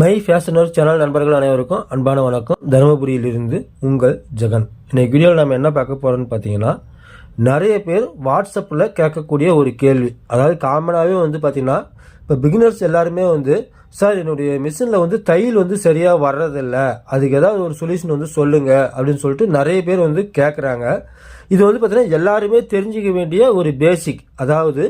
My fashioner channel நண்பர்கள் அனைவருக்கும் அன்பான வணக்கம். தருமபுரியிலிருந்து உங்கள் ஜெகன். இன்னைக்கு வீடியோவில் நம்ம என்ன பார்க்க போகிறோம்னு பார்த்தீங்கன்னா நிறைய பேர் வாட்ஸ்அப்பில் கேட்கக்கூடிய ஒரு கேள்வி. அதாவது காமனாகவே வந்து பார்த்தீங்கன்னா இப்போ பிகினர்ஸ் எல்லாருமே வந்து சார் என்னுடைய மிஷினில் வந்து தையல் வந்து சரியாக வர்றதில்ல. அதுக்கு ஏதாவது ஒரு சொல்யூஷன் வந்து சொல்லுங்கள் அப்படின்னு சொல்லிட்டு நிறைய பேர் வந்து கேட்குறாங்க இது வந்து பார்த்தீங்கன்னா எல்லாருமே தெரிஞ்சுக்க வேண்டிய ஒரு பேசிக் அதாவது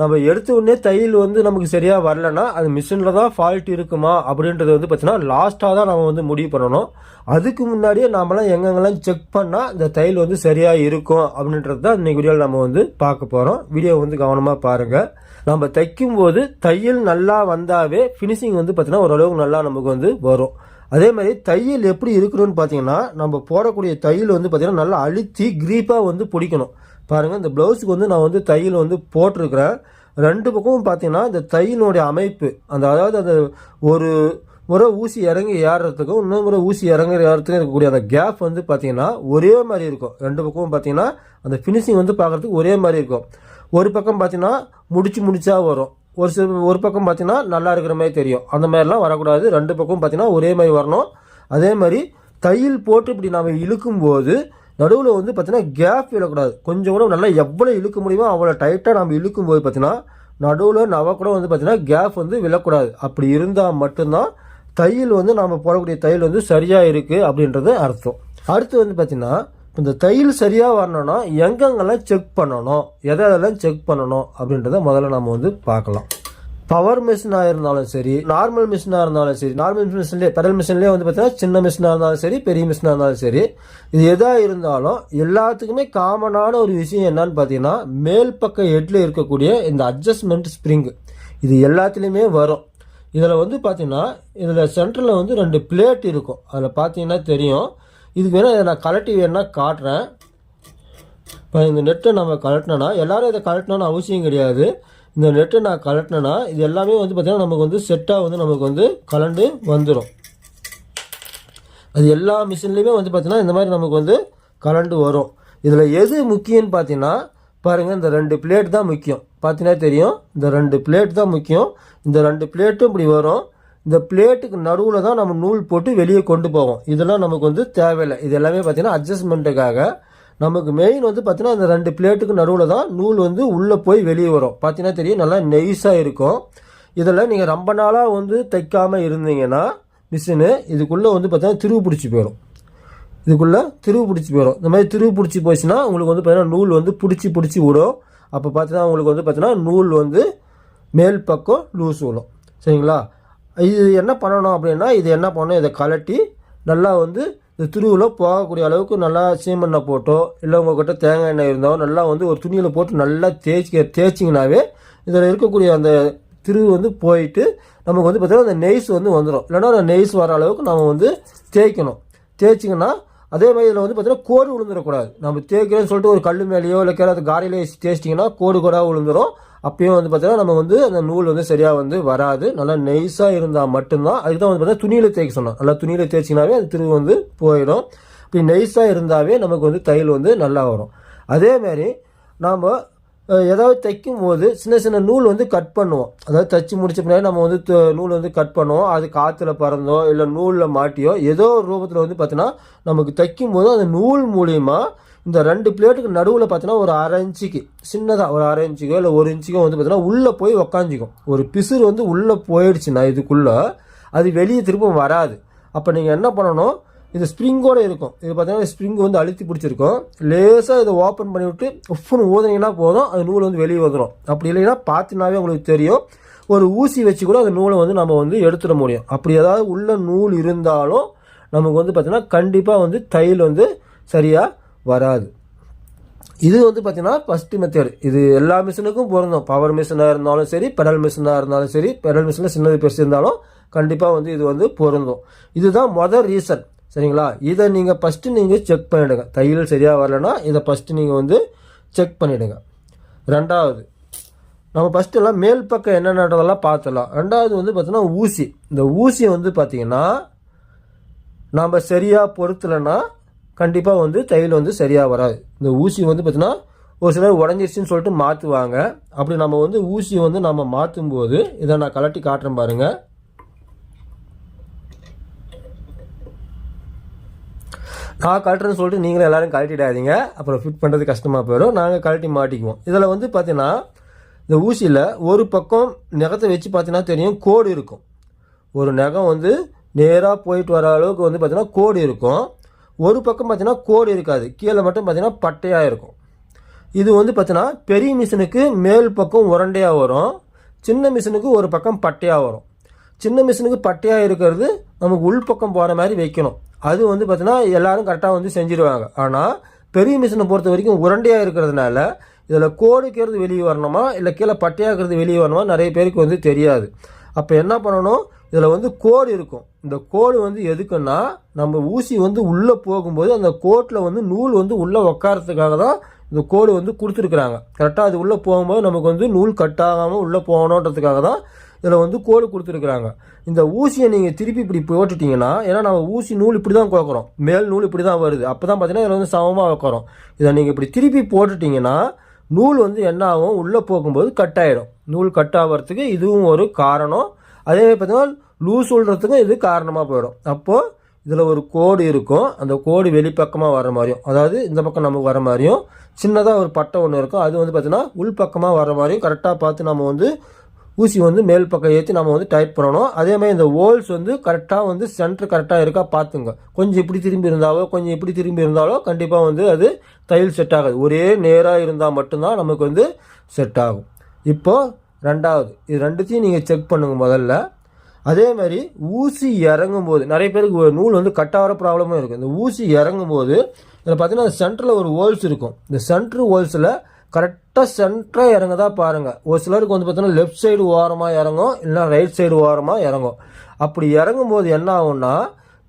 நம்ம எடுத்த உடனே தையல் வந்து நமக்கு சரியாக வரலன்னா அது மிஷினில் தான் ஃபால்ட் இருக்குமா அப்படின்றது வந்து பார்த்தீங்கன்னா லாஸ்ட்டாக தான் நம்ம வந்து முடிவு பண்ணணும். அதுக்கு முன்னாடியே நாமெல்லாம் எங்கெங்கெல்லாம் செக் பண்ணால் இந்த தையல் வந்து சரியாக இருக்கும் அப்படின்றது தான் இன்னைக்கு வீடியோவில் நம்ம வந்து பார்க்க போகிறோம் வீடியோ வந்து கவனமாக பாருங்கள் நம்ம தைக்கும்போது தையல் நல்லா வந்தாவே ஃபினிஷிங் வந்து பார்த்தீங்கன்னா ஓரளவுக்கு நல்லா நமக்கு வந்து வரும். அதே மாதிரி தையல் எப்படி இருக்கணும்னு பார்த்தீங்கன்னா நம்ம போடக்கூடிய தையல் வந்து பார்த்தீங்கன்னா நல்லா அழுத்தி க்ரீப்பாக வந்து பிடிக்கணும். பாருங்கள் இந்த ப்ளவுஸுக்கு வந்து நான் வந்து தையல் வந்து போட்டிருக்கிறேன். ரெண்டு பக்கமும் பார்த்தீங்கன்னா இந்த தையினுடைய அமைப்பு அந்த அதாவது அந்த ஒரு முறை ஊசி இறங்கி ஏறுறதுக்கும் இன்னொரு முறை ஊசி இறங்கி ஏறதுக்கும் இருக்கக்கூடிய அந்த கேப் வந்து பார்த்தீங்கன்னா ஒரே மாதிரி இருக்கும். ரெண்டு பக்கமும் பார்த்தீங்கன்னா அந்த ஃபினிஷிங் வந்து பார்க்குறதுக்கு ஒரே மாதிரி இருக்கும். ஒரு பக்கம் பார்த்தீங்கன்னா முடிச்சு முடிச்சா வரும். ஒரு சில ஒரு பக்கம் பார்த்தீங்கன்னா நல்லா இருக்கிற மாதிரி தெரியும். அந்த மாதிரிலாம் வரக்கூடாது. ரெண்டு பக்கம் பார்த்தீங்கன்னா ஒரே மாதிரி வரணும். அதே மாதிரி தையல் போட்டு இப்படி நம்ம இழுக்கும்போது நடுவில் வந்து பார்த்தீங்கன்னா கேப் விழக்கூடாது. கொஞ்சம் கூட நல்லா எவ்வளோ இழுக்க முடியுமோ அவ்வளோ டைட்டாக நம்ம இழுக்கும் போது பார்த்தீங்கன்னா நடுவில் நவ கூட வந்து பார்த்தீங்கன்னா கேப் வந்து விழக்கூடாது. அப்படி இருந்தால் மட்டும்தான் தையல் வந்து நம்ம போடக்கூடிய தையல் வந்து சரியாக இருக்குது அப்படின்றது அர்த்தம். அடுத்து வந்து பார்த்திங்கன்னா இந்த தையல் சரியாக வரணும்னா எங்கெங்கெல்லாம் செக் பண்ணணும் எதை எதெல்லாம் செக் பண்ணணும் அப்படின்றத முதல்ல நம்ம வந்து பார்க்கலாம். பவர் மிஷினாக இருந்தாலும் சரி நார்மல் மிஷினாக இருந்தாலும் சரி நார்மல் மிஷின்லேயே பெடல் மிஷின்லேயே வந்து பார்த்தீங்கன்னா சின்ன மிஷினாக இருந்தாலும் சரி பெரிய மிஷினாக இருந்தாலும் சரி இது எதாக இருந்தாலும் எல்லாத்துக்குமே காமனான ஒரு விஷயம் என்னன்னு பார்த்தீங்கன்னா மேல் பக்க ஹெட்டில் இருக்கக்கூடிய இந்த அட்ஜஸ்ட்மெண்ட் ஸ்ப்ரிங் இது எல்லாத்துலேயுமே வரும். இதில் வந்து பார்த்தீங்கன்னா இதில் சென்டரில் வந்து ரெண்டு பிளேட் இருக்கும். அதில் பார்த்தீங்கன்னா தெரியும். இதுக்கு வேணால் இதை நான் கலட்டி வேணா காட்டுறேன். இப்போ இந்த நெட்டை நம்ம கலட்டினோன்னா எல்லோரும் இதை கலட்டணும்னு அவசியம் கிடையாது. இந்த நெட்டை நான் கலட்டினேன்னா இது எல்லாமே வந்து பார்த்திங்கன்னா நமக்கு வந்து செட்டாக வந்து நமக்கு வந்து கலண்டு வந்துடும் அது எல்லா மிஷின்லேயுமே வந்து பார்த்திங்கன்னா இந்த மாதிரி நமக்கு வந்து கலண்டு வரும். இதில் எது முக்கியம்னு பார்த்தீங்கன்னா பாருங்கள் இந்த ரெண்டு பிளேட் தான் முக்கியம். பார்த்தீங்கன்னா தெரியும் இந்த ரெண்டு பிளேட் தான் முக்கியம். இந்த ரெண்டு பிளேட்டும் இப்படி வரும். இந்த பிளேட்டுக்கு நடுவில் தான் நம்ம நூல் போட்டு வெளியே கொண்டு போவோம். இதெல்லாம் நமக்கு வந்து தேவையில்லை. இது எல்லாமே பார்த்திங்கன்னா அட்ஜஸ்ட்மெண்ட்டுக்காக நமக்கு மெயின் வந்து பார்த்தீங்கன்னா இந்த ரெண்டு பிளேட்டுக்கு நடுவில் தான் நூல் வந்து உள்ளே போய் வெளியே வரும். பார்த்தீங்கன்னா தெரியும் நல்லா நெய்ஸாக இருக்கும். இதில் நீங்கள் ரொம்ப நாளாக வந்து தைக்காமல் இருந்தீங்கன்னா மிஷினு இதுக்குள்ளே வந்து பார்த்தீங்கன்னா திருவு பிடிச்சி போயிடும். இதுக்குள்ளே திருவு பிடிச்சி போயிடும். இந்த மாதிரி திருவு பிடிச்சி போச்சுன்னா உங்களுக்கு வந்து பார்த்தீங்கன்னா நூல் வந்து பிடிச்சி பிடிச்சி விடும். அப்போ பார்த்தீங்கன்னா உங்களுக்கு வந்து பார்த்தீங்கன்னா நூல் வந்து மேல் பக்கம் லூஸ் விடும் சரிங்களா? இது என்ன பண்ணணும் அப்படின்னா இது என்ன பண்ணணும்? இதை கலட்டி நல்லா வந்து இந்த துருவில் போகக்கூடிய அளவுக்கு நல்லா சீமெண்ணெய் போட்டோ இல்லை உங்கள்கிட்ட தேங்காய் எண்ணெய் இருந்தோ நல்லா வந்து ஒரு துணியில் போட்டு நல்லா தேய்ச்சி தேய்ச்சிங்கனாவே இதில் இருக்கக்கூடிய அந்த திரு வந்து போயிட்டு நமக்கு வந்து பார்த்திங்கன்னா அந்த நெய்ஸ் வந்து வந்துடும் இல்லைன்னா அந்த நெய்ஸ் வர அளவுக்கு நம்ம வந்து தேய்க்கணும். தேய்ச்சிங்கன்னா அதே மாதிரி இதில் வந்து பார்த்திங்கன்னா கோடு விழுந்துடக்கூடாது நம்ம தேய்க்கிறேன்னு சொல்லிட்டு ஒரு கல் மேலேயோ இல்லை கீழே காரையிலேயே தேய்ச்சிட்டிங்கன்னா கோடு கோடாக விழுந்துடும் அப்பயும் வந்து பார்த்தீங்கன்னா நம்ம வந்து அந்த நூல் வந்து சரியாக வந்து வராது. நல்லா நெய்ஸாக இருந்தால் மட்டும்தான். அதுக்கு தான் வந்து பார்த்தீங்கன்னா துணியில் தேய்க்க சொன்னோம். நல்லா துணியில் தேய்ச்சிங்கனாவே அது திரும்ப வந்து போயிடும். இப்படி நெய்ஸாக இருந்தாவே நமக்கு வந்து தையல் வந்து நல்லா வரும். அதே மாதிரி நாம் ஏதாவது தைக்கும் போது சின்ன சின்ன நூல் வந்து கட் பண்ணுவோம். அதாவது தைச்சி முடிச்ச பின்னாடி நம்ம வந்து நூல் வந்து கட் பண்ணுவோம். அது காற்றுல பறந்தோ இல்லை நூலில் மாட்டியோ ஏதோ ஒரு ரூபத்தில் வந்து பார்த்தீங்கன்னா நமக்கு தைக்கும் போது அந்த நூல் மூலியமாக இந்த ரெண்டு பிளேட்டுக்கு நடுவில் பார்த்தீங்கன்னா ஒரு அரை இன்ச்சுக்கு சின்னதாக ஒரு அரை இன்ச்சுக்கோ இல்லை ஒரு இன்ச்சுக்கோ வந்து பார்த்தீங்கன்னா உள்ளே போய் உக்காஞ்சிக்கும். ஒரு பிசுறு வந்து உள்ளே போயிடுச்சுன்னா இதுக்குள்ளே. அது வெளியே திரும்ப வராது. அப்போ நீங்கள் என்ன பண்ணணும்? இது ஸ்ப்ரிங்கோட இருக்கும். இது பார்த்தீங்கன்னா ஸ்ப்ரிங் வந்து அழுத்தி பிடிச்சிருக்கும். லேசாக இதை ஓப்பன் பண்ணி விட்டு உஃப்னு ஊதுனீங்கன்னா போதும். அது நூல் வந்து வெளியே வந்துடும் அப்படி இல்லைன்னா பார்த்தினாவே உங்களுக்கு தெரியும். ஒரு ஊசி வச்சு கூட அந்த நூலை வந்து நம்ம வந்து எடுத்துட முடியும். அப்படி ஏதாவது உள்ள நூல் இருந்தாலும் நமக்கு வந்து பார்த்திங்கன்னா கண்டிப்பாக வந்து தையல் வந்து சரியாக வராது. இது வந்து பார்த்தீங்கன்னா ஃபஸ்ட்டு மெத்தேடு இது எல்லா மிஷினுக்கும் பொருந்தும். பவர் மிஷினாக இருந்தாலும் சரி பெடல் மிஷினாக இருந்தாலும் சரி பெடல் மிஷினில் சின்னது பெருசு இருந்தாலும் கண்டிப்பாக வந்து இது வந்து பொருந்தும். இதுதான் மொதல் ரீசன் சரிங்களா? இதை நீங்கள் ஃபஸ்ட்டு நீங்கள் செக் பண்ணிவிடுங்க தையல் சரியாக வரலைன்னா இதை ஃபஸ்ட்டு நீங்கள் வந்து செக் பண்ணிவிடுங்க ரெண்டாவது நம்ம ஃபஸ்ட்டு எல்லாம் மேல் பக்கம் என்னென்னதெல்லாம் பார்த்துடலாம். ரெண்டாவது வந்து பார்த்தீங்கன்னா ஊசி. இந்த ஊசியை வந்து பார்த்திங்கன்னா நம்ம சரியாக பொருத்தலைன்னா கண்டிப்பாக வந்து தையல் வந்து சரியாக வராது. இந்த ஊசி வந்து பார்த்தீங்கன்னா ஒரு சிலர் உடஞ்சிருச்சுன்னு சொல்லிட்டு மாற்றுவாங்க அப்படி நம்ம வந்து ஊசியை வந்து நம்ம மாற்றும் போது இதை நான் கலட்டி காட்டுறேன் பாருங்கள் நான் கழட்டுறேன்னு சொல்லிட்டு நீங்களும் எல்லோரும் கழட்டிடாதீங்க. அப்புறம் ஃபிட் பண்ணுறது கஷ்டமாக போயிடும். நாங்கள் கழட்டி மாட்டிக்குவோம். இதில் வந்து பார்த்தீங்கன்னா இந்த ஊசியில் ஒரு பக்கம் நகத்தை வச்சு பார்த்தீங்கன்னா தெரியும் கோடு இருக்கும். ஒரு நகம் வந்து நேராக போயிட்டு வர அளவுக்கு வந்து பார்த்தீங்கன்னா கோடு இருக்கும். ஒரு பக்கம் பார்த்தீங்கன்னா கோடு இருக்காது. கீழே மட்டும் பார்த்தீங்கன்னா பட்டையாக இருக்கும். இது வந்து பார்த்தீங்கன்னா பெரிய மிஷினுக்கு மேல் பக்கம் உரண்டையாக வரும். சின்ன மிஷினுக்கு ஒரு பக்கம் பட்டையாக வரும். சின்ன மிஷினுக்கு பட்டையாக இருக்கிறது நமக்கு உள் பக்கம் போகிற மாதிரி வைக்கணும். அது வந்து பார்த்தீங்கன்னா எல்லோரும் கரெக்டாக வந்து செஞ்சுருவாங்க. ஆனால் பெரிய மிஷினை பொறுத்த வரைக்கும் உரண்டையாக இருக்கிறதுனால இதில் கோடுக்கிறது வெளியே வரணுமா? இல்லை கீழே பட்டையாகிறது வெளியே வரணுமா நிறைய பேருக்கு வந்து தெரியாது. அப்போ என்ன பண்ணணும்? இதில் வந்து கோடு இருக்கும். இந்த கோடு வந்து எதுக்குன்னா நம்ம ஊசி வந்து உள்ளே போகும்போது அந்த கோட்டில் வந்து நூல் வந்து உள்ளே உட்காரத்துக்காக தான் இந்த கோடு வந்து கொடுத்துருக்குறாங்க. கரெக்டாக அது உள்ளே போகும்போது நமக்கு வந்து நூல் கட்டாகாமல் உள்ளே போகணுன்றதுக்காக தான் இதில் வந்து கோடு கொடுத்துருக்குறாங்க. இந்த ஊசியை நீங்கள் திருப்பி இப்படி போட்டுட்டிங்கன்னா ஏன்னா நம்ம ஊசி நூல் இப்படி தான் கோக்குறோம் மேல் நூல் இப்படி தான் வருது. அப்போ தான் பார்த்தீங்கன்னா இதில் வந்து சமமாக வைக்கிறோம். இதை நீங்கள் இப்படி திருப்பி போட்டுட்டிங்கன்னா நூல் வந்து என்ன ஆகும்? உள்ளே போகும்போது கட் ஆகிடும் நூல் கட் ஆகிறதுக்கு இதுவும் ஒரு காரணம். அதே மாதிரி பார்த்தீங்கன்னா லூஸ் சொல்கிறதுக்கும் இது காரணமாக போயிடும். அப்போது இதில் ஒரு கோடு இருக்கும். அந்த கோடு வெளிப்பக்கமாக வர மாதிரியும் அதாவது இந்த பக்கம் நமக்கு வர மாதிரியும் சின்னதாக ஒரு பட்டை ஒன்று இருக்கும். அது வந்து பார்த்திங்கன்னா உள்பக்கமாக வர மாதிரியும் கரெக்டாக பார்த்து நம்ம வந்து ஊசி வந்து மேல் பக்கம் ஏற்றி நம்ம வந்து டைப் பண்ணணும். அதே மாதிரி இந்த ஹோல்ஸ் வந்து கரெக்டாக வந்து சென்டர் கரெக்டாக இருக்கா பார்த்துங்க. கொஞ்சம் இப்படி திரும்பி இருந்தாலோ கொஞ்சம் இப்படி திரும்பி இருந்தாலோ கண்டிப்பாக வந்து அது தையல் செட் ஆகாது. ஒரே நேராக இருந்தால் மட்டும்தான் நமக்கு வந்து செட் ஆகும். இப்போது ரெண்டாவது. இது ரெண்டுத்தையும் நீங்கள் செக் பண்ணுங்க முதல்ல. அதே மாதிரி ஊசி இறங்கும் போது நிறைய பேருக்கு ஒரு நூல் வந்து கட்டாகிற ப்ராப்ளமும் இருக்குது இந்த ஊசி இறங்கும் போது இதில் பார்த்தீங்கன்னா சென்டரில் ஒரு ஹோல்ஸ் இருக்கும். இந்த சென்ட்ரு ஹோல்ஸில் கரெக்டாக சென்டராக இறங்குதா பாருங்கள் ஒரு சிலருக்கு வந்து பார்த்தீங்கன்னா லெஃப்ட் சைடு ஓரமாக இறங்கும் இல்லைனா ரைட் சைடு ஓரமாக இறங்கும். அப்படி இறங்கும் போது என்ன ஆகும்னா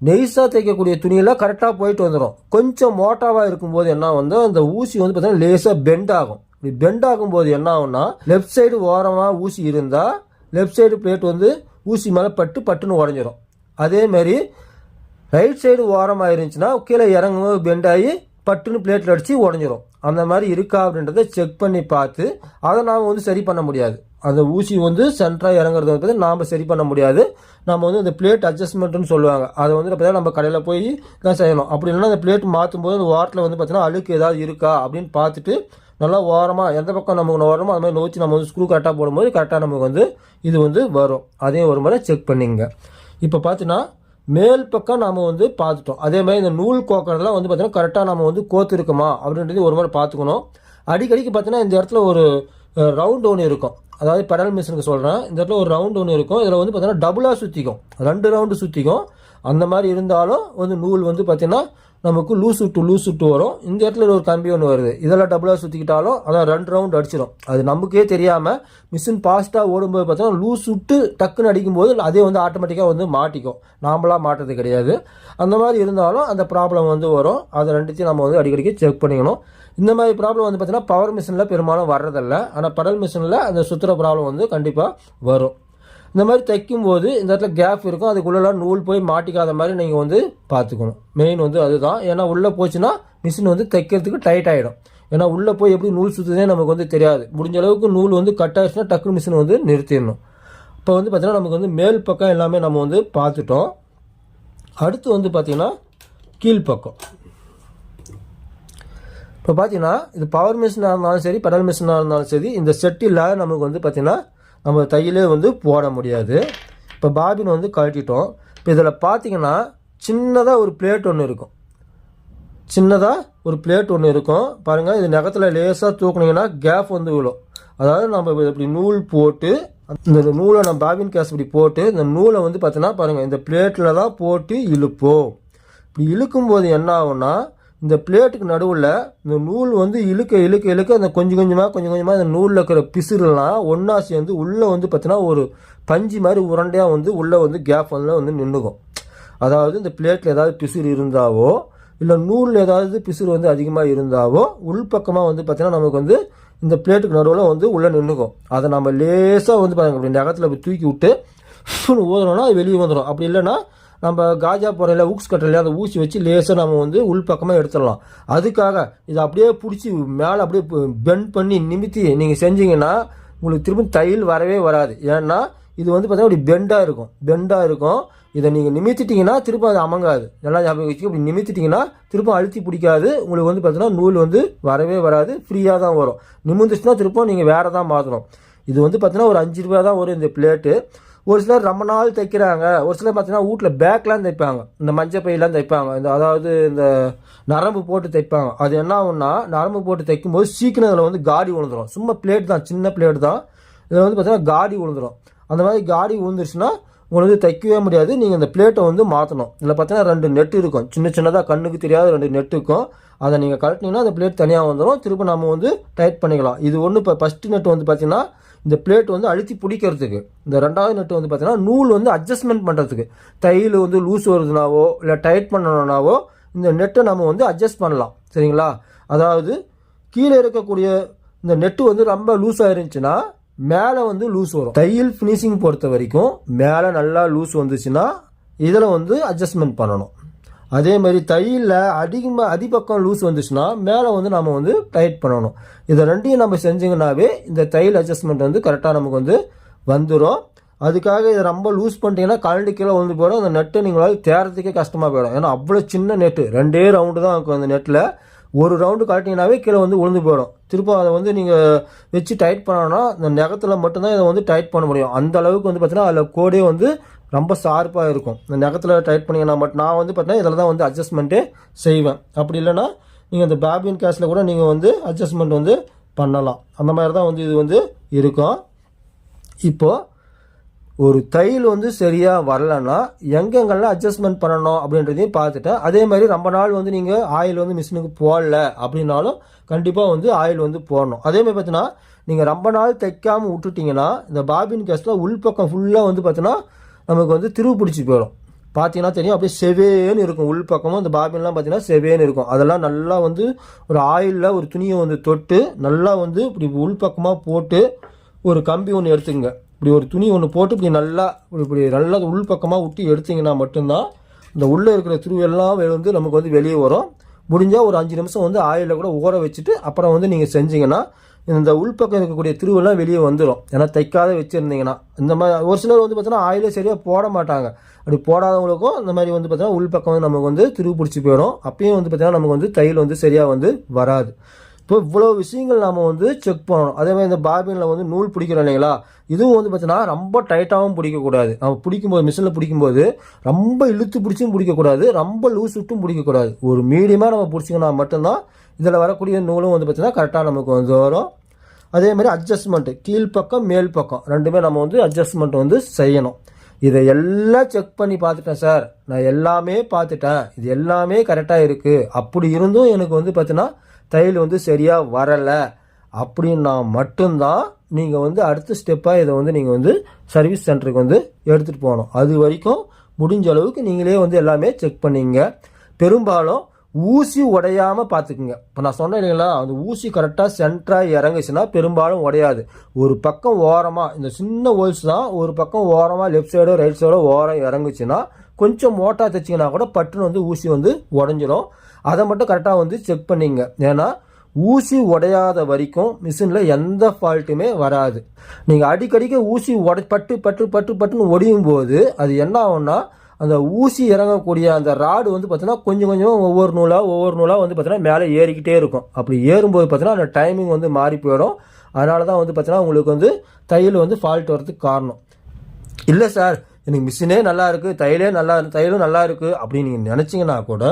நெய்ஸாக தைக்கக்கூடிய துணியெல்லாம் கரெக்டாக போயிட்டு வந்துடும் கொஞ்சம் மோட்டாவாக இருக்கும்போது என்ன வந்து அந்த ஊசி வந்து பார்த்தீங்கன்னா லேசாக பெண்ட் ஆகும். இப்படி பெண்ட் ஆகும்போது என்ன ஆகும்னா லெஃப்ட் சைடு ஓரமாக ஊசி இருந்தால் லெஃப்ட் சைடு பிளேட் வந்து ஊசி மேலே பட்டு பட்டுன்னு உடஞ்சிரும். அதேமாரி ரைட் சைடு ஓரமாக இருந்துச்சுன்னா கீழே இறங்கும்போது பெண்ட் ஆகி பட்டுன்னு பிளேட்டில் அடித்து உடஞ்சிரும். அந்த மாதிரி இருக்கா அப்படின்றத செக் பண்ணி பார்த்து அதை நாம் வந்து சரி பண்ண முடியாது. அந்த ஊசி வந்து சென்டராக இறங்குறது வந்து நாம் சரி பண்ண முடியாது. நம்ம வந்து அந்த பிளேட் அட்ஜஸ்ட்மெண்ட்னு சொல்லுவாங்க. அதை வந்து பார்த்தீங்கன்னா நம்ம கடையில் போய் தான் செய்யணும். அப்படி இல்லைன்னா அந்த பிளேட் மாற்றும் போது அந்த வாரத்தில் வந்து பார்த்தீங்கன்னா அழுக்கு ஏதாவது இருக்கா அப்படின்னு பார்த்துட்டு நல்லா ஓரமாக எந்த பக்கம் நமக்கு ஓரமோ அது மாதிரி நோச்சி நம்ம வந்து ஸ்க்ரூ கரெக்டாக போடும்போது கரெக்டாக நமக்கு வந்து இது வந்து வரும். அதையும் ஒரு முறை செக் பண்ணிங்க. இப்போ பார்த்தீங்கன்னா மேல் பக்கம் நாம் வந்து பார்த்துட்டோம். அதே மாதிரி இந்த நூல் கோக்கிறதுலாம் வந்து பார்த்தீங்கன்னா கரெக்டாக நம்ம வந்து கோத்துருக்குமா அப்படின்றது ஒரு முறை பார்த்துக்கணும். அடிக்கடிக்கு பார்த்தீங்கன்னா இந்த இடத்துல ஒரு ரவுண்ட் ஒன்று இருக்கும். அதாவது பெடல் மிஷினுக்கு சொல்கிறேன் இந்த இடத்துல ஒரு ரவுண்ட் ஒன்று இருக்கும். இதில் வந்து பார்த்தீங்கன்னா டபுளாக சுற்றிக்கும் ரெண்டு ரவுண்டு சுற்றிக்கும் அந்த மாதிரி இருந்தாலும் வந்து நூல் வந்து பார்த்திங்கன்னா நமக்கு லூஸ் விட்டு லூஸ் விட்டு வரும். இந்த இடத்துல ஒரு கம்பி ஒன்று வருது. இதெல்லாம் டபுளாக சுற்றிக்கிட்டாலும் அதான் ரெண்டு ரவுண்ட் அடிச்சிடும் அது நமக்கே தெரியாமல் மிஷின் ஃபாஸ்ட்டாக ஓடும்போது பார்த்தீங்கன்னா லூஸ் விட்டு டக்குன்னு அடிக்கும்போது அதே வந்து ஆட்டோமேட்டிக்காக வந்து மாட்டிக்கும். நாமளாக மாட்டுறது கிடையாது. அந்த மாதிரி இருந்தாலும் அந்த ப்ராப்ளம் வந்து வரும். அதை ரெண்டுத்தையும் நம்ம வந்து அடிக்கடிக்கு செக் பண்ணிக்கணும். இந்த மாதிரி ப்ராப்ளம் வந்து பார்த்திங்கன்னா பவர் மிஷினில் பெரும்பாலும் வர்றதில்ல. ஆனால் பெடல் மிஷினில் அந்த சுற்றுற ப்ராப்ளம் வந்து கண்டிப்பாக வரும். இந்த மாதிரி தைக்கும்போது இந்த இடத்துல கேப் இருக்கும். அதுக்குள்ளெல்லாம் நூல் போய் மாட்டிக்காத மாதிரி நீங்கள் வந்து பார்த்துக்கணும். மெயின் வந்து அதுதான். ஏன்னா உள்ளே போச்சுன்னா மிஷின் வந்து தைக்கிறதுக்கு டைட் ஆகிடும் ஏன்னா உள்ளே போய் எப்படி நூல் சுற்றுதே நமக்கு வந்து தெரியாது. முடிஞ்ச அளவுக்கு நூல் வந்து கட் ஆயிடுச்சுன்னா டக்கு மிஷின் வந்து நிறுத்திடணும். இப்போ வந்து பார்த்திங்கன்னா நமக்கு வந்து மேல் பக்கம் எல்லாமே நம்ம வந்து பார்த்துட்டோம். அடுத்து வந்து பார்த்திங்கன்னா கீழ்ப்பக்கம் இப்போ பார்த்தீங்கன்னா இது பவர் மிஷினாக இருந்தாலும் சரி பெடல் மிஷினாக இருந்தாலும் சரி இந்த செட்டில் நமக்கு வந்து பார்த்திங்கன்னா நம்ம தையிலே வந்து போட முடியாது. இப்போ பாபின் வந்து கழட்டிட்டோம். இப்போ இதில் பார்த்தீங்கன்னா சின்னதாக ஒரு பிளேட் ஒன்று இருக்கும். சின்னதாக ஒரு பிளேட் ஒன்று இருக்கும். பாருங்கள் இது நகத்தில் லேசாக தூக்குனீங்கன்னா கேப் வந்து விழும். அதாவது நம்ம இப்படி நூல் போட்டு இந்த நூலை நம்ம பாபின் கேஸ் இப்படி போட்டு இந்த நூலை வந்து பார்த்தீங்கன்னா பாருங்கள் இந்த பிளேட்டில் தான் போட்டு இழுப்போம். இப்படி இழுக்கும்போது என்ன ஆகும்னா இந்த பிளேட்டுக்கு நடுவில் இந்த நூல் வந்து இழுக்க இழுக்க இழுக்க அந்த கொஞ்சம் கொஞ்சமாக கொஞ்சம் கொஞ்சமாக இந்த நூலில் இருக்கிற பிசுறுலாம் ஒன்றா சேர்ந்து உள்ளே வந்து பார்த்தீங்கன்னா ஒரு பஞ்சு மாதிரி உருண்டையாக வந்து உள்ளே வந்து கேப் வந்து வந்து நின்றுக்கும் அதாவது இந்த பிளேட்டில் ஏதாவது பிசுறு இருந்தாவோ இல்லை நூலில் ஏதாவது பிசுறு வந்து அதிகமாக இருந்தாவோ உள்பக்கமாக வந்து பார்த்தீங்கன்னா நமக்கு வந்து இந்த பிளேட்டுக்கு நடுவில் வந்து உள்ளே நின்றுக்கும் அதை நம்ம லேசாக வந்து பாருங்கள் அப்படி நகத்தில் அப்படி தூக்கி விட்டு ஊதணும்னா அது வெளியே வந்துடும் அப்படி இல்லைன்னா நம்ம காஜா போறையில் ஊக்ஸ் கட்டுறதுல அந்த ஊசி வச்சு லேசாக நம்ம வந்து உள் பக்கமாக எடுத்துடலாம். அதுக்காக இதை அப்படியே பிடிச்சி மேலே அப்படியே பெண்ட் பண்ணி நிமித்தி நீங்கள் செஞ்சீங்கன்னா உங்களுக்கு திரும்ப தையல் வரவே வராது. ஏன்னா இது வந்து பார்த்தீங்கன்னா இப்படி பெண்டாக இருக்கும். பெண்டாக இருக்கும். இதை நீங்கள் நிமித்திட்டிங்கன்னா திரும்ப அது அமங்காது. நல்லா ஞாபகம் வச்சு இப்படி நிமித்திட்டிங்கன்னா திரும்ப அழுத்தி பிடிக்காது. உங்களுக்கு வந்து பார்த்தீங்கன்னா நூல் வந்து வரவே வராது. ஃப்ரீயாக தான் வரும். நிமிந்துச்சுன்னா திரும்ப நீங்கள் வேறு தான் மாற்றணும் இது வந்து பார்த்தீங்கன்னா ஒரு அஞ்சு ரூபா தான் வரும் இந்த பிளேட்டு ஒரு சிலர் ரொம்ப நாள் தைக்கிறாங்க. ஒரு சிலர் பார்த்தீங்கன்னா வீட்டில் பேக்லாம் தைப்பாங்க. இந்த மஞ்சள் பையெல்லாம் தைப்பாங்க. இந்த அதாவது இந்த நரம்பு போட்டு தைப்பாங்க. அது என்ன ஆகும்னா நரம்பு போட்டு தைக்கும் போது சீக்கிரம் அதில் வந்து காடி விழுந்துடும் சும்மா பிளேட் தான் சின்ன பிளேட் தான். இதில் வந்து பார்த்தீங்கன்னா காடி விழுந்துரும். அந்த மாதிரி காடி விழுந்துருச்சுன்னா உங்களுக்கு வந்து தைக்கவே முடியாது. நீங்கள் அந்த பிளேட்டை வந்து மாற்றணும் இதில் பார்த்தீங்கன்னா ரெண்டு நெட் இருக்கும். சின்ன சின்னதாக கண்ணுக்கு தெரியாத ரெண்டு நெட் இருக்கும். அதை நீங்கள் கழட்டினீங்கன்னா அந்த பிளேட் தனியாக வந்துடும் திரும்ப நம்ம வந்து டைட் பண்ணிக்கலாம். இது ஒன்று இப்போ ஃபஸ்ட்டு நெட் வந்து பார்த்தீங்கன்னா இந்த பிளேட் வந்து அழுத்தி பிடிக்கிறதுக்கு இந்த ரெண்டாவது நட்டு வந்து பார்த்தீங்கன்னா நூல் வந்து அட்ஜஸ்ட்மெண்ட் பண்ணுறதுக்கு தையல் வந்து லூஸ் வருதுனாவோ இல்லை டைட் பண்ணணுன்னாவோ இந்த நெட்டை நம்ம வந்து அட்ஜஸ்ட் பண்ணலாம். சரிங்களா? அதாவது கீழே இருக்கக்கூடிய இந்த நெட்டு வந்து ரொம்ப லூஸ் ஆயிருந்துச்சுன்னா மேலே வந்து லூஸ் வரும். தையல் ஃபினிஷிங் பொறுத்த வரைக்கும் மேலே நல்லா லூஸ் வந்துச்சுன்னா இதில் வந்து அட்ஜஸ்ட்மெண்ட் பண்ணணும். அதே மாதிரி தையலில் அதிகமாக அடிப்பக்கம் லூஸ் வந்துச்சுன்னா மேலே வந்து நம்ம வந்து டைட் பண்ணணும். இதை ரெண்டையும் நம்ம செஞ்சிங்கனாவே இந்த தையல் அட்ஜஸ்ட்மெண்ட் வந்து கரெக்டாக நமக்கு வந்து வந்துடும் அதுக்காக இதை ரொம்ப லூஸ் பண்ணிட்டீங்கன்னா கரண்ட்டு கீழே வந்து போயிடும். அந்த நெட்டை நீங்களால் தேரத்துக்கே கஷ்டமாக போயிடும். ஏன்னா அவ்வளோ சின்ன நெட்டு ரெண்டே ரவுண்டு தான் இருக்கும் அந்த நெட்டில் ஒரு ரவுண்டு கழட்டிங்கனாவே கீழே வந்து விழுந்து போயிடும். திரும்ப அதை வந்து நீங்கள் வச்சு டைட் பண்ணோன்னா இந்த நகத்தில் மட்டும்தான் இதை வந்து டைட் பண்ண முடியும். அந்த அளவுக்கு வந்து பார்த்தீங்கன்னா அதில் கோடே வந்து ரொம்ப ஷார்ப்பாக இருக்கும். இந்த நகத்தில் டைட் பண்ணிங்கன்னா மட்டும் நான் வந்து பார்த்தீங்கன்னா இதில் தான் வந்து அட்ஜஸ்ட்மெண்ட்டே செய்வேன். அப்படி இல்லைன்னா நீங்கள் இந்த பேபின் கேஸில் கூட நீங்கள் வந்து அட்ஜஸ்ட்மெண்ட் வந்து பண்ணலாம். அந்த மாதிரி தான் வந்து இது வந்து இருக்கும். இப்போது ஒரு தையல் வந்து சரியாக வரலன்னா எங்கெங்கெல்லாம் அட்ஜஸ்ட்மெண்ட் பண்ணணும் அப்படின்றதையும் பார்த்துட்டேன் அதே மாதிரி ரொம்ப நாள் வந்து நீங்கள் ஆயில் வந்து மிஷினுக்கு போடல அப்படின்னாலும் கண்டிப்பாக வந்து ஆயில் வந்து போடணும். அதே மாதிரி பார்த்தீங்கன்னா நீங்கள் ரொம்ப நாள் தைக்காமல் விட்டுட்டிங்கன்னா இந்த பாபின் கேஸில் உள்பக்கம் ஃபுல்லாக வந்து பார்த்தீங்கன்னா நமக்கு வந்து திருவு பிடிச்சி போயிடும். பார்த்தீங்கன்னா தெரியும் அப்படியே செவேன்னு இருக்கும். உள் பக்கமும் அந்த பாபின்லாம் பார்த்தீங்கன்னா செவேன்னு இருக்கும். அதெல்லாம் நல்லா வந்து ஒரு ஆயிலில் ஒரு துணியை வந்து தொட்டு நல்லா வந்து இப்படி உள்பக்கமாக போட்டு ஒரு கம்பி ஒன்று எடுத்துங்க இப்படி ஒரு துணி ஒன்று போட்டு இப்படி நல்லா இப்படி இப்படி நல்லா உள் பக்கமாக விட்டு எடுத்திங்கன்னா மட்டும்தான் இந்த உள்ளே இருக்கிற திருவெல்லாம் வந்து நமக்கு வந்து வெளியே வரும். முடிஞ்சால் ஒரு அஞ்சு நிமிஷம் வந்து ஆயிலில் கூட ஊற வச்சுட்டு அப்புறம் வந்து நீங்கள் செஞ்சீங்கன்னா இந்த உள்பக்கம் இருக்கக்கூடிய திருவெல்லாம் வெளியே வந்துடும் ஏன்னா தைக்காத வச்சுருந்தீங்கன்னா. இந்த மாதிரி ஒரு சிலர் வந்து பார்த்தீங்கன்னா ஆயிலே சரியாக போட மாட்டாங்க. அப்படி போடாதவங்களுக்கும் இந்த மாதிரி வந்து பார்த்தீங்கன்னா உள்பக்கம் வந்து நமக்கு வந்து திருவு பிடிச்சி போயிடும். அப்பயும் வந்து பார்த்தீங்கன்னா நமக்கு வந்து தையல் வந்து சரியாக வந்து வராது. இப்போ இவ்வளோ விஷயங்கள் நாம் வந்து செக் பண்ணணும். அதே மாதிரி இந்த பாபினில் வந்து நூல் பிடிக்கிறோம் இல்லைங்களா? இதுவும் வந்து பார்த்தீங்கன்னா ரொம்ப டைட்டாகவும் பிடிக்கக்கூடாது. நம்ம பிடிக்கும்போது மிஷினில் பிடிக்கும்போது ரொம்ப இழுத்து பிடிச்சும் பிடிக்கக்கூடாது. ரொம்ப லூஸ் விட்டும் பிடிக்கக்கூடாது. ஒரு மீடியமாக நம்ம பிடிச்சிங்கன்னா மட்டும்தான் இதில் வரக்கூடிய நூலும் வந்து பார்த்தீங்கன்னா கரெக்டாக நமக்கு வந்து வரும். அதே மாதிரி அட்ஜஸ்ட்மெண்ட்டு கீழ்ப்பக்கம் மேல் பக்கம். ரெண்டுமே நம்ம வந்து அட்ஜஸ்ட்மெண்ட் வந்து செய்யணும். இதை எல்லாம் செக் பண்ணி பார்த்துட்டேன் சார் நான் எல்லாமே பார்த்துட்டேன். இது எல்லாமே கரெக்டாக இருக்குது அப்படி இருந்தும் எனக்கு வந்து பார்த்தீங்கன்னா தையல் வந்து சரியாக வரலை. அப்படின்னா மட்டும்தான் நீங்கள் வந்து அடுத்த ஸ்டெப்பாக இதை வந்து நீங்கள் வந்து சர்வீஸ் சென்டருக்கு வந்து எடுத்துகிட்டு போகணும். அது வரைக்கும் முடிஞ்ச அளவுக்கு நீங்களே வந்து எல்லாமே செக் பண்ணிங்க. பெரும்பாலும் ஊசி உடையாம பார்த்துக்குங்க இப்போ நான் சொன்னேன் இல்லைங்களா அந்த ஊசி கரெக்டாக சென்டராக இறங்குச்சுன்னா பெரும்பாலும் உடையாது. ஒரு பக்கம் ஓரமாக இந்த சின்ன ஹோல்ஸ் தான் ஒரு பக்கம் ஓரமாக லெஃப்ட் சைடோ ரைட் சைடோ ஓரம் இறங்குச்சுன்னா கொஞ்சம் மோட்டார் தைச்சிங்கன்னா கூட பட்டுன்னு வந்து ஊசி வந்து உடஞ்சிரும். அதை மட்டும் கரெக்டாக வந்து செக் பண்ணிங்க. ஏன்னா ஊசி உடையாத வரைக்கும் மிஷினில் எந்த ஃபால்ட்டுமே வராது. நீங்கள் அடிக்கடிக்க ஊசி உடை பட்டு பட்டு பட்டு பட்டுன்னு ஒடியும் போது அது என்ன ஆகும்னா அந்த ஊசி இறங்கக்கூடிய அந்த ராடு வந்து பார்த்தீங்கன்னா கொஞ்சம் கொஞ்சமாக ஒவ்வொரு நூலாக ஒவ்வொரு நூலாக வந்து பார்த்தீங்கன்னா மேலே ஏறிக்கிட்டே இருக்கும். அப்படி ஏறும்போது பார்த்தீங்கன்னா அந்த டைமிங் வந்து மாறி போயிடும். அதனால தான் வந்து பார்த்தீங்கன்னா உங்களுக்கு வந்து தையல் வந்து ஃபால்ட் வரதுக்கு காரணம். இல்லை சார் எனக்கு மிஷினே நல்லா இருக்குது தையலே நல்லா தையலும் நல்லா இருக்குது அப்படின்னு நீங்கள் நினச்சிங்கன்னா கூட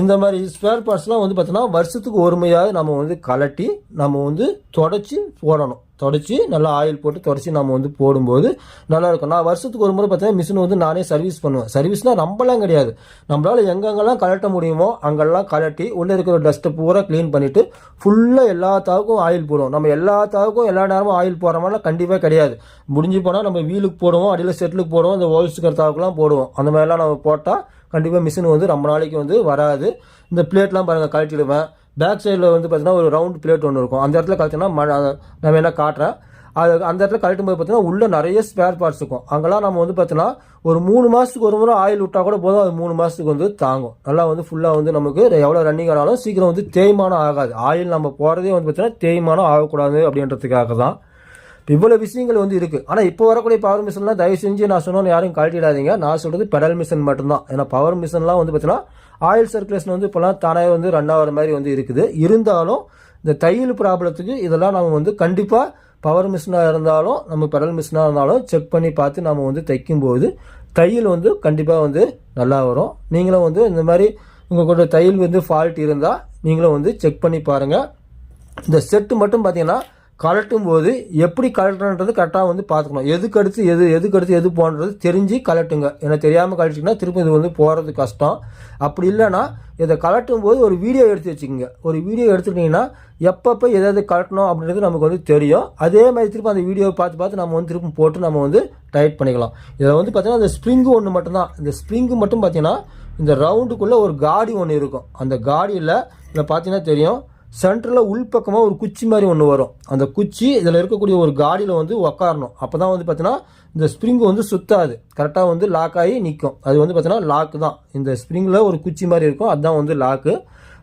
இந்த மாதிரி ஸ்பேர் பார்ட்ஸ்லாம் வந்து பார்த்தீங்கன்னா வருஷத்துக்கு ஒருமையாவது நம்ம வந்து கலட்டி நம்ம வந்து தொடச்சி போடணும். தொடச்சி நல்லா ஆயில் போட்டு தொடச்சி நம்ம வந்து போடும்போது நல்லாயிருக்கும் நான் வருஷத்துக்கு ஒரு முறை பார்த்தீங்கன்னா மிஷின் வந்து நானே சர்வீஸ் பண்ணுவேன். சர்வீஸ்னால் ரொம்பலாம் கிடையாது. நம்மளால் எங்கெங்கெல்லாம் கலட்ட முடியுமோ அங்கெல்லாம் கலட்டி உள்ளே இருக்கிற டஸ்ட்டை பூரா க்ளீன் பண்ணிவிட்டு ஃபுல்லாக எல்லா தாவுக்கும் ஆயில் போடுவோம். நம்ம எல்லா தாவுக்கும் எல்லா நேரமும் ஆயில் போடுற மாதிரிலாம் கண்டிப்பாக கிடையாது. முடிஞ்சு போனால் நம்ம வீலுக்கு போடுவோம் அடியில் செட்டிலுக்கு போடுவோம் இந்த ஹோல்ஸுக்கிற தாவுக்குலாம் போடுவோம். அந்த மாதிரிலாம் நம்ம போட்டால் கண்டிப்பாக மிஷின் வந்து ரொம்ப நாளைக்கு வந்து வராது. இந்த பிளேட்லாம் பாருங்கள் கழட்டிடுவேன். பேக் சைடில் வந்து பார்த்தீங்கன்னா ஒரு ரவுண்ட் பிளேட் ஒன்று இருக்கும். அந்த இடத்துல கழட்டினா மழை நம்ம என்ன காட்டுறேன் அது அந்த இடத்துல கழட்டும் போது பார்த்தீங்கன்னா உள்ளே நிறைய ஸ்பேர் பார்ட்ஸ் இருக்கும். அங்கெல்லாம் நம்ம வந்து பார்த்தீங்கன்னா ஒரு மூணு மாதத்துக்கு ஒரு முறை ஆயில் விட்டால் கூட போதும். அது மூணு மாதத்துக்கு வந்து தாங்கும். நல்லா வந்து ஃபுல்லாக வந்து நமக்கு எவ்வளோ ரன்னிங் ஆனாலும் சீக்கிரம் வந்து தேய்மானம் ஆகாது. ஆயில் நம்ம போகிறதே வந்து பார்த்தீங்கன்னா தேய்மானம் ஆகக்கூடாது அப்படின்றதுக்காக தான். இப்போ இவ்வளோ விஷயங்கள் வந்து இருக்குது ஆனால் இப்போ வரக்கூடிய பவர் மிஷின்லாம் தயவு செஞ்சு நான் சொன்னோன்னு யாரும் கழட்டிடாதீங்க. நான் சொல்கிறது பெடல் மிஷின் மட்டும்தான். ஏன்னா பவர் மிஷின்லாம் வந்து பார்த்தீங்கன்னா ஆயில் சர்க்குலேஷன் வந்து இப்போலாம் தானாக வந்து ரன் ஆகிற மாதிரி வந்து இருக்குது. இருந்தாலும் இந்த தையல் ப்ராப்ளத்துக்கு இதெல்லாம் நம்ம வந்து கண்டிப்பாக பவர் மிஷினாக இருந்தாலும் நம்ம பெடல் மிஷினாக இருந்தாலும் செக் பண்ணி பார்த்து நம்ம வந்து தைக்கும்போது தையல் வந்து கண்டிப்பாக வந்து நல்லா வரும். நீங்களும் வந்து இந்த மாதிரி உங்கள் கூட தையல் வந்து ஃபால்ட் இருந்தால் நீங்களும் வந்து செக் பண்ணி பாருங்கள் இந்த செட்டு மட்டும் பார்த்தீங்கன்னா கலட்டும் போது எப்படி கலட்டுன்றது கரெக்டாக வந்து பார்த்துக்கணும். எதுக்கு அடுத்து எது எதுக்கு அடுத்து எது போன்றது தெரிஞ்சு கலட்டுங்க ஏன்னா தெரியாமல் கலட்டிங்கன்னா திரும்ப இது வந்து போகிறது கஷ்டம். அப்படி இல்லைன்னா இதை கலட்டும் போது ஒரு வீடியோ எடுத்து வச்சுக்கோங்க. ஒரு வீடியோ எடுத்துக்கிட்டிங்கன்னா எப்பப்போ எதாவது கலட்டணும் அப்படின்றது நமக்கு வந்து தெரியும். அதே மாதிரி திரும்ப அந்த வீடியோவை பார்த்து பார்த்து நம்ம வந்து திரும்ப போட்டு நம்ம வந்து டைட் பண்ணிக்கலாம். இதில் வந்து பார்த்தீங்கன்னா அந்த ஸ்ப்ரிங்கு ஒன்று மட்டும்தான். இந்த ஸ்ப்ரிங்கு மட்டும் பார்த்தீங்கன்னா இந்த ரவுண்டுக்குள்ளே ஒரு காடி ஒன்று இருக்கும். அந்த காடியில் இதில் பார்த்தீங்கன்னா தெரியும். சென்டரில் உள்பக்கமாக ஒரு குச்சி மாதிரி ஒன்று வரும். அந்த குச்சி இதில் இருக்கக்கூடிய ஒரு காடியில் வந்து உக்காரணும். அப்போ தான் வந்து பார்த்தீங்கன்னா இந்த ஸ்ப்ரிங் வந்து சுத்தாது. கரெக்டாக வந்து லாக் ஆகி நிற்கும் அது வந்து பார்த்தீங்கன்னா லாக்கு தான். இந்த ஸ்ப்ரிங்கில் ஒரு குச்சி மாதிரி இருக்கும். அதுதான் வந்து லாக்கு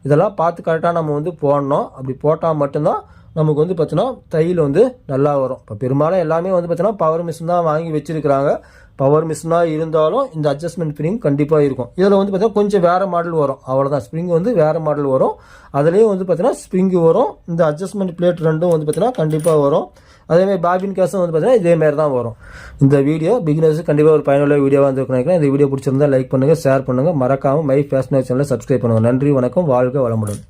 இதெல்லாம் பார்த்து கரெக்டாக நம்ம வந்து போடணும். அப்படி போட்டால் மட்டும்தான் நமக்கு வந்து பார்த்தீங்கன்னா தையல் வந்து நல்லா வரும். இப்போ பெரும்பாலும் எல்லாமே வந்து பார்த்தீங்கன்னா பவர் மிஷின் தான் வாங்கி வச்சிருக்கிறாங்க. பவர் மிஷினாக இருந்தாலும் இந்த அட்ஜஸ்ட்மெண்ட் ஸ்ப்ரிங் கண்டிப்பாக இருக்கும். இதில் வந்து பார்த்தீங்கன்னா கொஞ்சம் வேறு மாடல் வரும். அவ்வளோதான் ஸ்ப்ரிங் வந்து வேறு மாடல் வரும். அதுலேயும் வந்து பார்த்தீங்கன்னா ஸ்ப்ரிங் வரும். இந்த அட்ஜஸ்ட்மெண்ட் பிளேட் ரெண்டும் வந்து பார்த்தீங்கன்னா கண்டிப்பாக வரும். அதேமாதிரி பாபின் கேஸும் வந்து பார்த்தீங்கன்னா இதேமாரி தான் வரும். இந்த வீடியோ பிகினர்ஸ் கண்டிப்பாக ஒரு பயனுள்ள வீடியோவாக இருந்திருக்கும் நினைக்கிறேன். இந்த வீடியோ பிடிச்சிருந்தா லைக் பண்ணுங்கள் ஷேர் பண்ணுங்கள் மறக்காமல் மை ஃபேஷன் சேனலை சப்ஸ்கிரைப் பண்ணுங்கள் நன்றி வணக்கம். வாழ்க வளமுடன்.